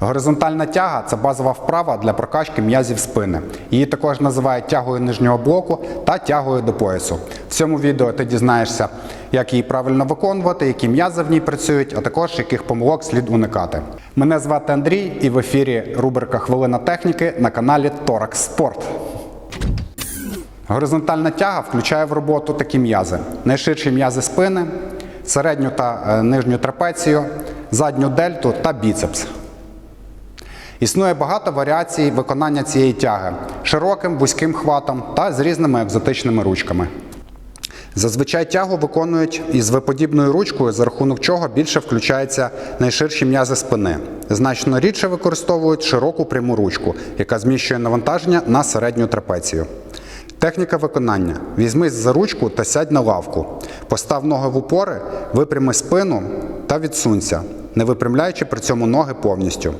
Горизонтальна тяга це базова вправа для прокачки м'язів спини. Її також називають тягою нижнього блоку та тягою до поясу. В цьому відео ти дізнаєшся, як її правильно виконувати, які м'язи в ній працюють, а також яких помилок слід уникати. Мене звати Андрій, і в ефірі рубрика Хвилина техніки на каналі Торакс Спорт. Горизонтальна тяга включає в роботу такі м'язи: найширші м'язи спини, середню та е, нижню трапецію, задню дельту та біцепс. Існує багато варіацій виконання цієї тяги широким, вузьким хватом та з різними екзотичними ручками. Зазвичай тягу виконують із виподібною ручкою, за рахунок чого більше включаються найширші м'язи спини. Значно рідше використовують широку пряму ручку, яка зміщує навантаження на середню трапецію. Техніка виконання: візьмись за ручку та сядь на лавку. Постав ноги в упори, випрями спину та відсунься, не випрямляючи при цьому ноги повністю.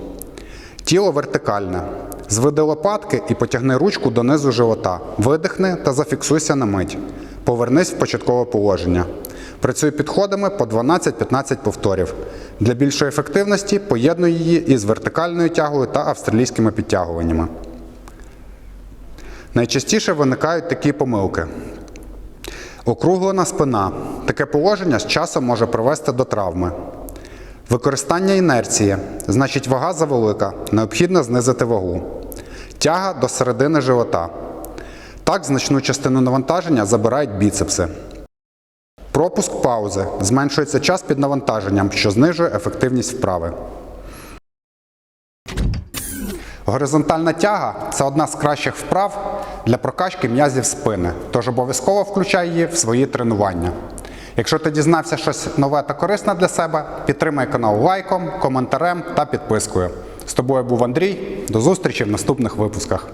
Тіло вертикальне. Зведи лопатки і потягни ручку донизу живота. Видихни та зафіксуйся на мить. Повернись в початкове положення. Працюй підходами по 12-15 повторів. Для більшої ефективності поєднуй її із вертикальною тягою та австралійськими підтягуваннями. Найчастіше виникають такі помилки. Округлена спина. Таке положення з часом може привести до травми. Використання інерції, значить вага завелика, необхідно знизити вагу. Тяга до середини живота. Так значну частину навантаження забирають біцепси. Пропуск паузи. Зменшується час під навантаженням, що знижує ефективність вправи. Горизонтальна тяга це одна з кращих вправ для прокачки м'язів спини, тож обов'язково включай її в свої тренування. Якщо ти дізнався щось нове та корисне для себе, підтримай канал лайком, коментарем та підпискою. З тобою був Андрій. До зустрічі в наступних випусках.